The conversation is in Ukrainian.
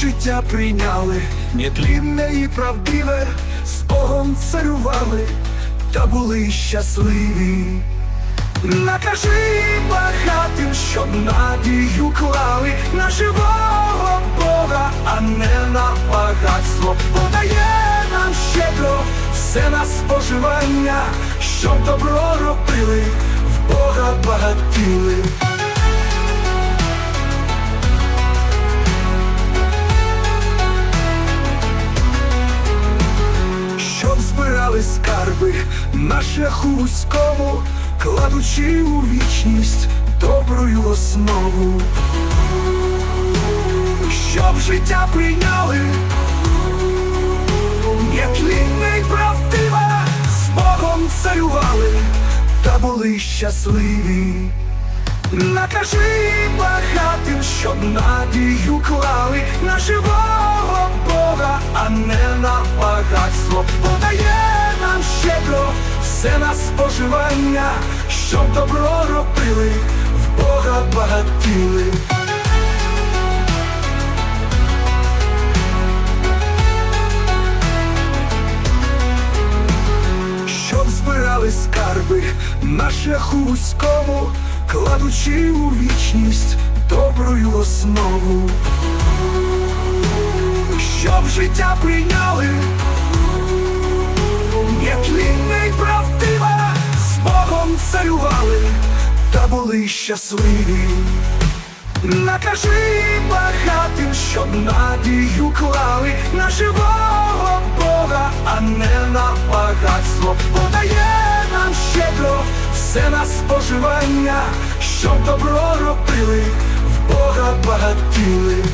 життя прийняли, нетлінне і правдиве, з Богом царювали та були щасливі. Накажи багатим, щоб надію клали на живого Бога, а не на багатство. Подає нам щедро все на споживання, щоб добро робили, в Бога багатіли. На шляху вузькому, кладучи у вічність доброю основу, щоб життя прийняли, нетлінне й правдиве, з Богом царювали та були щасливі. Накажи багатим, щоб надію клали на живого Бога, а не все на споживання, щоб добро робили, в Бога багатіли. щоб збирали скарби на шляху вузькому, кладучи у вічність доброю основу, щоб життя прийняли, царювали та були щасливі. Накажи багатим, щоб надію клали на живого Бога, а не на багатство. Подає нам щедро все на споживання, щоб добро робили, в Бога багатіли.